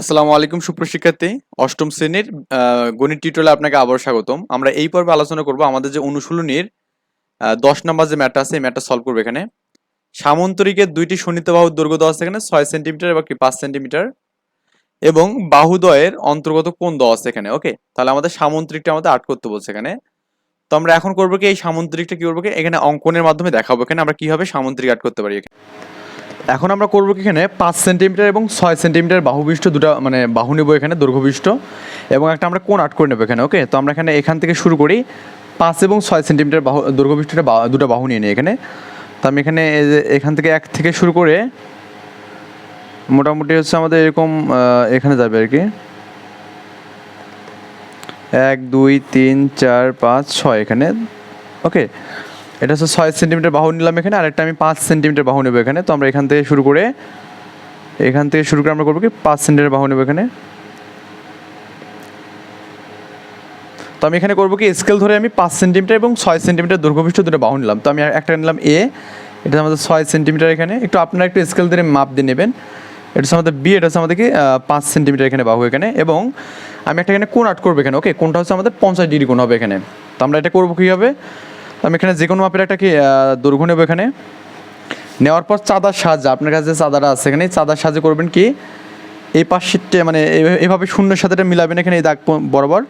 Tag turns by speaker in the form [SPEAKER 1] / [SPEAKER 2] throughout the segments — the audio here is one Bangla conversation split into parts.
[SPEAKER 1] আসসালামু আলাইকুম সুপ্রশিক্ষার্থী অষ্টম শ্রেণির গণিত টিউটোরিয়ালে আপনাকে আবার স্বাগতম। আমরা এই পর্বে আলোচনা করব আমাদের যে অনুশীলনীর দশ নম্বর যে ম্যাটটা আছে, এই ম্যাটটা সলভ করবে এখানে। সামন্তরিকের দুইটি শনিত বাহুর দৈর্ঘ্য দেওয়া আছে এখানে, ছয় সেন্টিমিটার এবং কি পাঁচ সেন্টিমিটার এবং বাহুদ্বয়ের অন্তর্গত কোন দেওয়া আছে এখানে ওকে তাহলে আমাদের সামন্তরিকটা আমাদের আর্ট করতে বলছে এখানে। তো আমরা এখন করব কি, এই সামন্তরিকটা কি করব কি, এখানে অঙ্কনের মাধ্যমে দেখাবো এখানে, আমরা কীভাবে সামন্তরিক আর্ট করতে পারি এখানে। এখন আমরা করব কি এখানে? পাঁচ সেন্টিমিটার এবং ছয় সেন্টিমিটার বাহুবিষ্ট, দুটো মানে বাহু নেব এখানে, দৈর্ঘ্যবিষ্ট। এবং একটা আমরা কোন আট করে নেব এখানে, ওকে? তো আমরা এখানে এখান থেকে শুরু করি। পাঁচ এবং ছয় সেন্টিমিটার বাহু দৈর্ঘ্যবিষ্টটা দুটো বাহু নিয়ে নিই এখানে। তো আমি এখানে এখান থেকে এক থেকে শুরু করে মোটামুটি হচ্ছে আমাদের এরকম এখানে যাবে আর কি। এক, দুই, তিন, চার, পাঁচ, ছয় এখানে, ওকে? এটা হচ্ছে ছয় সেন্টিমিটার বাহু নিলাম এখানে আর একটা আমি পাঁচ সেন্টিমিটার বাহু নেব এখানে। তো আমরা এখান থেকে শুরু করে, এখান থেকে শুরু করে আমরা করব কি, পাঁচ সেন্টিমিটার বাহু নেব এখানে। তো আমি এখানে করব কি স্কেল ধরে আমি পাঁচ সেন্টিমিটার এবং ছয় সেন্টিমিটার দৈর্ঘ্যবিষ্ট দুটো বাহু নিলাম। তো আমি একটা নিলাম এ এটা আমাদের ছয় সেন্টিমিটার এখানে। একটু আপনারা একটু স্কেল ধরে মাপ দিয়ে নেবেন। এটা হচ্ছে আমাদের বি এটা হচ্ছে আমাদের কি পাঁচ সেন্টিমিটার এখানে বাহু এখানে। এবং আমি একটা এখানে কোন আট করব এখানে ওকে কোনটা হচ্ছে আমাদের পঞ্চাশ ডিগ্রি কোন হবে এখানে। তো আমরা এটা করব কীভাবে? আমি এখানে যে কোনো মাপের একটা কি আহ, দৈর্ঘ্য নেব এখানে। নেওয়ার পর চাঁদার সাহায্যে আপনার কাছে চাঁদাটা আছে এখানে চাঁদার সাহায্যে করবেন কি এই পাশে মানে এইভাবে শূন্যের সাথে মিলাবেন এখানে এই দাগ বরাবর।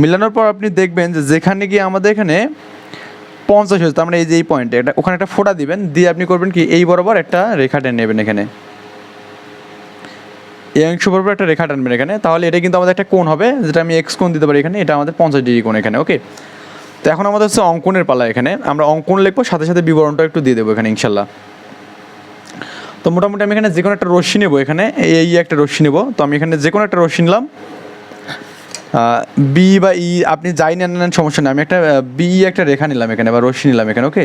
[SPEAKER 1] মিলানোর পর আপনি দেখবেন যে যেখানে গিয়ে আমাদের এখানে পঞ্চাশ হয়েছে তার মানে এই যে এই পয়েন্টে এটা ওখানে একটা ফোঁটা দিবেন দিয়ে আপনি করবেন কি এই বরাবর একটা রেখা টেনে নেবেন এখানে। এই অংশ বরাবর একটা রেখা টানবেন এখানে তাহলে এটা কিন্তু আমাদের একটা কোণ হবে যেটা আমি এক্স কোণ দিতে পারি এখানে এটা আমাদের পঞ্চাশ ডিগ্রি কোণ এখানে ওকে তো এখন আমাদের হচ্ছে অঙ্কনের পালা এখানে। আমরা অঙ্কন লিখব, সাথে সাথে বিবরণটা একটু দিয়ে দেবো এখানে ইনশাল্লাহ তো মোটামুটি আমি এখানে যে কোনো একটা রশ্মি নেব এখানে, এই একটা রশ্মি নেব। তো আমি এখানে যে কোনো একটা রশ্মি নিলাম। বি বা ই আপনি যাই নেন নেন, সমস্যা নেই। আমি একটা বি একটা রেখা নিলাম এখানে, বা রশ্মি নিলাম এখানে ওকে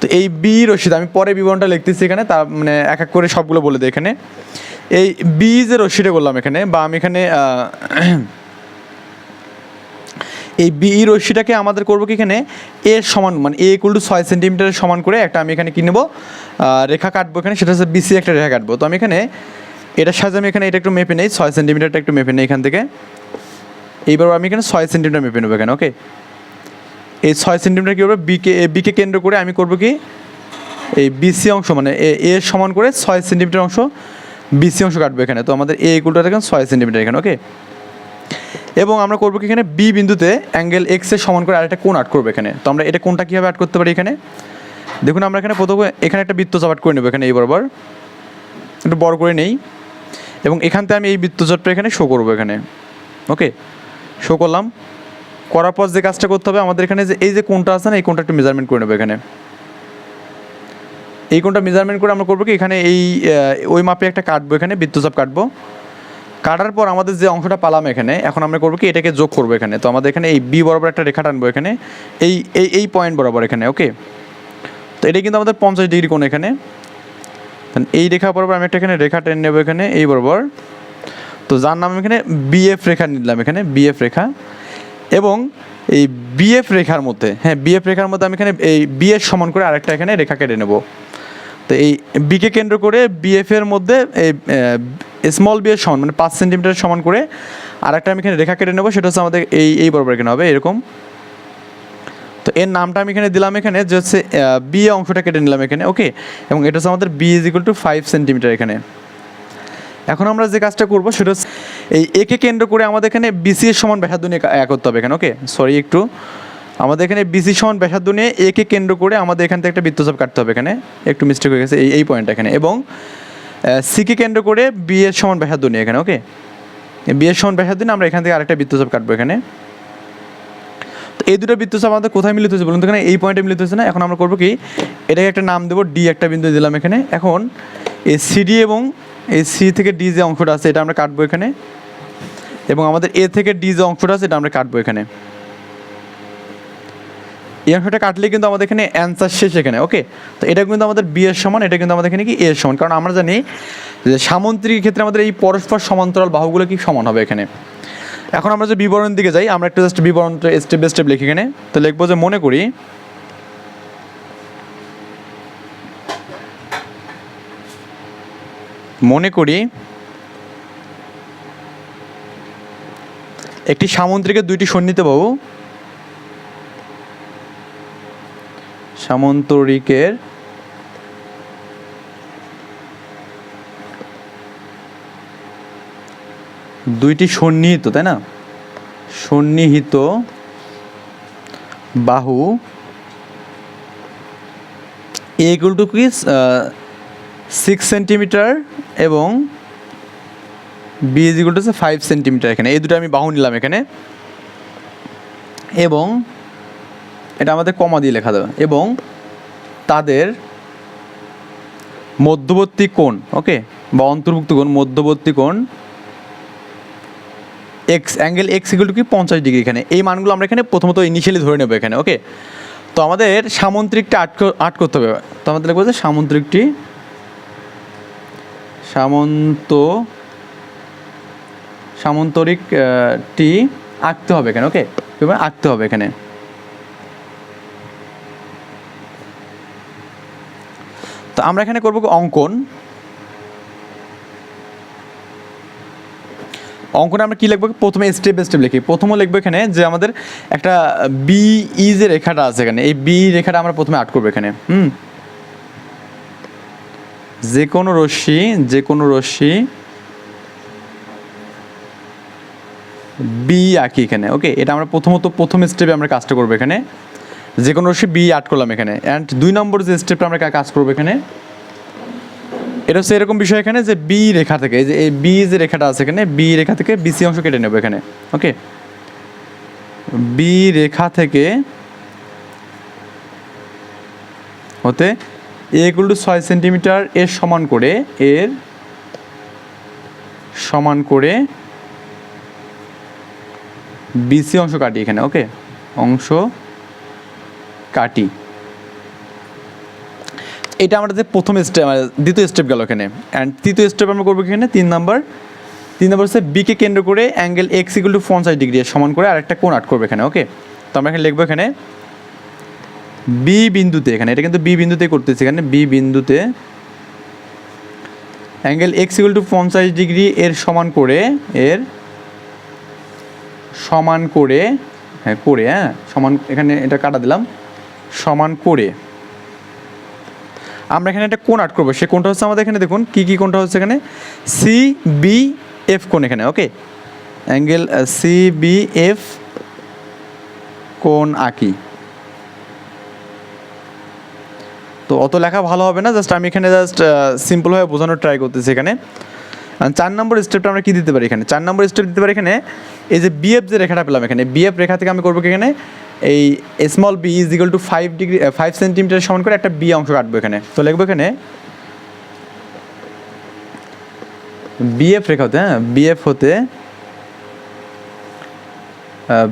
[SPEAKER 1] তো এই বি রশ্মিটা আমি পরে বিবরণটা লিখতেছি এখানে, তা মানে এক এক করে সবগুলো বলে দিই এখানে। এই বি যে রশ্মিটা করলাম এখানে, বা আমি এখানে এই বিই রশ্মিটাকে আমাদের করব কি এখানে? এর সমান মানে এ ইকুয়াল টু ছয় সেন্টিমিটারের সমান করে একটা আমি এখানে কি নেব? রেখা কাটবো এখানে, সেটা হচ্ছে বিসি একটা রেখা কাটবো। তো আমি এখানে এটার সাহায্যে আমি এখানে এটা একটু মেপে নেই, ছয় সেন্টিমিটারটা একটু মেপে নেই এখান থেকে। এইবার আমি এখানে ছয় সেন্টিমিটার মেপে নেব এখানে ওকে এই ছয় সেন্টিমিটার কী করব বিকে বিকে কেন্দ্র করে আমি করব কি? এই বিসি অংশ মানে এ সমান করে ছয় সেন্টিমিটার অংশ বিসি অংশ কাটবো এখানে। তো আমাদের এ ইকুয়ালটা দেখেন, ছয় সেন্টিমিটার এখানে ওকে এবং আমরা করব কি এখানে? বি বিন্দুতে অ্যাঙ্গেল এক্সের সমান করে আরেকটা কোণ আট করব এখানে। তো আমরা এটা কোনটা কীভাবে আট করতে পারি এখানে? দেখুন, আমরা এখানে প্রথমে এখানে একটা বৃত্তচাপ আট করে নেব এখানে, এই বরাবর। একটু বড় করে নেই। এবং এখান থেকে আমি এই বৃত্তচাপটা এখানে শো করব এখানে। ওকে শো করলাম। করার পর যে কাজটা করতে হবে, আমাদের এখানে যে এই যে কোনটা আছে না, এই কোনটা একটু মেজারমেন্ট করে নেব এখানে। এই কোনটা মেজারমেন্ট করে আমরা করব কি, এখানে এই ওই মাপে একটা কাটবো এখানে, বৃত্তচাপ কাটবো। কাটার পর আমাদের যে অংশটা পালাম এখানে, এখন আমরা করব কি, এটাকে যোগ করব এখানে। তো আমাদের এখানে এই বি বরাবর একটা রেখা টানবো এখানে। এই এই এই পয়েন্ট বরাবর এখানে ওকে তো এটা কিন্তু আমাদের পঞ্চাশ ডিগ্রি কোণ এখানে। এই রেখা বরাবর আমি একটা এখানে রেখা টেনে নেব এখানে, এই বরাবর। তো যার নাম এখানে বিএফ রেখা নিলাম এখানে বিএফ রেখা। এবং এই বিএফ রেখার মধ্যে হ্যাঁ বিএফ রেখার মধ্যে আমি এখানে এই বিএফ সমান করে আরেকটা এখানে রেখা কেটে নেব। তো এই বিকে কেন্দ্র করে বিএফ এর মধ্যে এই স্মল বি এর সমান মানে পাঁচ সেন্টিমিটার সমান করে আর একটা আমি এখানে রেখা কেটে নেব, সেটা হচ্ছে আমাদের এই এই বরাবর এখানে হবে, এরকম। তো এর নামটা আমি এখানে দিলাম এখানে, যে হচ্ছে বি অংশটা কেটে নিলাম এখানে ওকে এবং এটা হচ্ছে আমাদের b is equal to five centimetre এখানে। এখন আমরা যে কাজটা করব, সেটা হচ্ছে এই একে কেন্দ্র করে আমাদের এখানে বিসি এর সমান ব্যাসার্ধ নিয়ে এক করতে হবে এখানে ওকে সরি একটু। আমাদের এখানে বিসি সমান ব্যাসার্ধ নিয়ে একে কেন্দ্র করে আমাদের এখান থেকে একটা বৃত্তচাপ কাটতে হবে এখানে। একটু মিস্টেক হয়ে গেছে এই এই পয়েন্ট এখানে। এবং সিকে কেন্দ্র করে বি এর সমান ব্যাসার্ধ নিয়ে এখানে ওকে বিয়ের সমান ব্যাসার্ধ নিয়ে আমরা এখান থেকে আরেকটা বৃত্তচাপ কাটবো এখানে। তো এই দুটো বৃত্তচাপ আমাদের কোথায় মিলিত হয়েছে বলুন তো? এখানে এই পয়েন্টে মিলিত হয়েছে না? এখন আমরা করব কি? এটাকে একটা নাম দেবো ডি একটা বিন্দু দিলাম এখানে। এখন এই সিডি এবং এই সি থেকে ডি যে অংশটা আছে, এটা আমরা কাটবো এখানে। এবং আমাদের এ থেকে ডি যে অংশটা আছে, এটা আমরা কাটবো এখানে। এই অংশটা কাটলে কিন্তু আমাদের এখানে অ্যান্সার শেষ এখানে ওকে তো এটা কিন্তু আমাদের বি এর সমান, এটা কিন্তু আমাদের এখানে কি এর সমান? কারণ আমরা জানি যে সামন্ত্রিক ক্ষেত্রে আমাদের এই পরস্পর সমান্তরাল বাহুগুলো কি সমান হবে এখানে? এখন আমরা যে বিবরণের দিকে যাই, আমরা একটা জাস্ট বিবরণটা স্টেপ বাই স্টেপ লিখি এখানে, তো লিখব যে মনে করি মনে করি একটি সামন্ত্রিকের দুইটি সন্নিহিত বাবু সামন্তরিকের দুইটি সন্নিহিত, তাই না? সন্নিহিত বাহু এগুলো টু কি? সিক্স সেন্টিমিটার এবং বি ইজ ফাইভ সেন্টিমিটার এখানে। এই দুটো আমি বাহু নিলাম এখানে। এবং এটা আমাদের কমা দিয়ে লেখা দেবে। এবং তাদের মধ্যবর্তী কোণ ওকে বা অন্তর্ভুক্ত কোণ মধ্যবর্তী কোণ x angle x equal to কি? পঞ্চাশ ডিগ্রি এখানে। এই মানগুলো আমরা এখানে প্রথমত ইনিশিয়ালি ধরে নেব এখানে ওকে তো আমাদের সামন্ত্রিকটা আট আট করতে হবে। তো আমাদের লিখব যে সামন্ত্রিকটি সামন্ত সামন্তরিক আহ, টি আঁকতে হবে এখানে ওকে আঁকতে হবে এখানে। আমরা এখানে করব অঙ্কন। অঙ্কনে আমরা কি লিখব প্রথমে স্টেপ বাই স্টেপ লিখি। প্রথমে লিখব এখানে যে আমাদের একটা বি ই যে রেখাটা আছে এখানে, এই বি রেখাটা আমরা প্রথমে আট করব এখানে, হুম? যে কোনো রশ্মি, যে কোনো রশ্মি বি আঁকি এখানে ওকে এটা আমরা প্রথমত, প্রথম স্টেপে আমরা কাজটা করব এখানে। যে কোনো রশ্মি বি আট করলাম এখানে। অ্যান্ড দুই নম্বর যে স্টেপটা আমরা কাজ করব এখানে, এটা হচ্ছে এরকম বিষয় এখানে যে বি রেখা থেকে যে এই বি যে রেখাটা আছে এখানে বি রেখা থেকে বিসি অংশ কেটে নেব এখানে। ওকে বি রেখা থেকে হতে এগুলো ছয় সেন্টিমিটার এর সমান করে এর সমান করে বিসি অংশ কাটি এখানে ওকে অংশ কাটি। এটা আমাদের প্রথম স্টেপ দ্বিতীয় স্টেপ গেল এখানে। অ্যান্ড তৃতীয় স্টেপ আমরা করব এখানে? তিন নাম্বার তিন নাম্বার হচ্ছে বিকে কেন্দ্র করে অ্যাঙ্গেল এক্স ইকুয়াল টু পঞ্চাশ ডিগ্রি সমান করে আরেকটা কোণ আট করবে এখানে ওকে তো আমরা এখানে লিখব এখানে বি বিন্দুতে, এখানে, এটা কিন্তু বি বিন্দুতে করতেছি এখানে বি বিন্দুতে অ্যাঙ্গেল এক্স ইকুয়াল টু পঞ্চাশ ডিগ্রি এর সমান করে, এর সমান করে হ্যাঁ করে হ্যাঁ সমান, এখানে এটা কাটা দিলাম। সমান করে। আমরা এখানে একটা কোণ আট করব। সে কোণটা হচ্ছে আমাদের এখানে, দেখুন, কী কী কোণটা হচ্ছে এখানে? সি বি এফ কোণ এখানে okay angle c b f কোণ আঁকি। তো অত লেখা ভালো হবে না, জাস্ট আমি এখানে জাস্ট সিম্পলভাবে বোঝানোর ট্রাই করতেছি এখানে। চার নম্বর স্টেপটা আমরা কী দিতে পারি এখানে? চার নম্বর স্টেপ দিতে পারি এখানে, এই যে বিএফ যে রেখাটা পেলাম এখানে বিএফ রেখা থেকে আমি করব এখানে? এই small b is equal to five degree five centimetre সমান করে একটা বি অংশ কাটবো এখানে। তো লিখব এখানে বিএফ রেখা হতে হ্যাঁ বিএফ হতে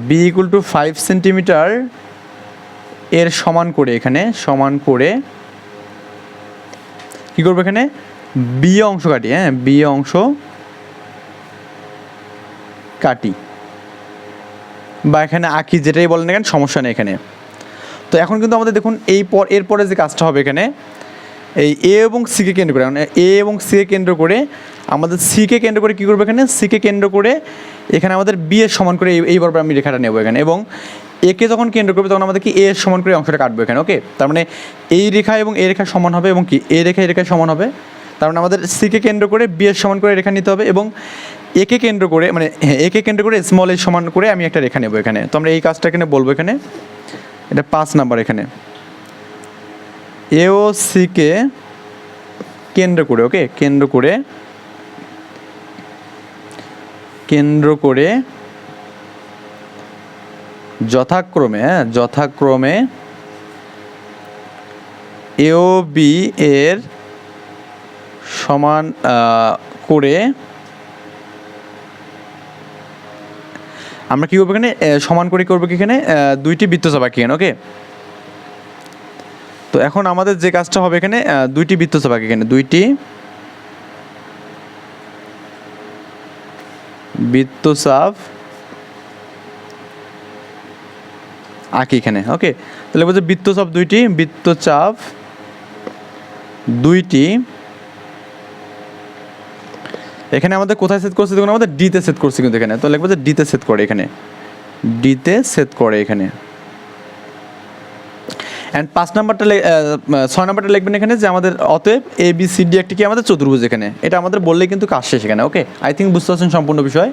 [SPEAKER 1] b equal to five centimetre এর সমান করে এখানে, সমান করে কি করব এখানে? বি অংশ কাটি হ্যাঁ বি অংশ কাটি। বা এখানে আঁকি যেটাই বলেন না কেন, সমস্যা নেই এখানে। তো এখন কিন্তু আমাদের দেখুন, এই পর এরপরে যে কাজটা হবে এখানে, এই এ এবং সিকে কেন্দ্র করে মানে এ এবং সিকে কেন্দ্র করে, আমাদের সিকে কেন্দ্র করে কী করব এখানে? সিকে কেন্দ্র করে এখানে আমাদের বি এর সমান করে এই- এইবার আমি রেখাটা নেব এখানে, এবং একে যখন কেন্দ্র করবে তখন আমাদের কি এ এর সমান করে অংশটা কাটবো এখানে ওকে তার মানে এই রেখা এবং এ রেখা সমান হবে, এবং কি? এ রেখা, এই রেখা সমান হবে। তার মানে আমাদের সিকে কেন্দ্র করে বি এর সমান করে রেখা নিতে হবে, এবং একে কেন্দ্র করে মানে হ্যাঁ একে কেন্দ্র করে স্মল সমান করে আমি একটা রেখা নেব এখানে। তো আমরা এই কাজটা এখানে বলব এখানে। এটা পাঁচ নাম্বার এখানে। এ ও সিকে কেন্দ্র করে, ওকে? কেন্দ্র করে কেন্দ্র করে যথাক্রমে হ্যাঁ যথাক্রমে এও বি এর সমান করে আমরা কি করব এখানে? সমান করে করব কি এখানে? দুইটি বৃত্তচাপ এখানে? ওকে? তো এখন আমাদের যে কাজটা হবে এখানে দুইটি বৃত্তচাপ আঁকি এখানে? দুইটি বৃত্তচাপ আঁকি এখানে, ওকে? তাহলে বলছে বৃত্তচাপ দুইটি বৃত্তচাপ দুইটি এখানে আমাদের কোথায় সেট করছে? দেখুন, আমাদের ডিতে সেট করছে কিন্তু এখানে। তো লিখব যে ডিতে সেট করে এখানে। ডিতে সেট করে এখানে। অ্যান্ড পাঁচ নাম্বারটা ছয় নাম্বারটা লিখবেন এখানে যে আমাদের অতএব এ বি সি ডি একটি কি আমাদের চতুর্ভুজ এখানে। এটা আমাদের বললেই কিন্তু কাজ শেষ এখানে ওকে আই থিঙ্ক বুঝতে পারছেন সম্পূর্ণ বিষয়।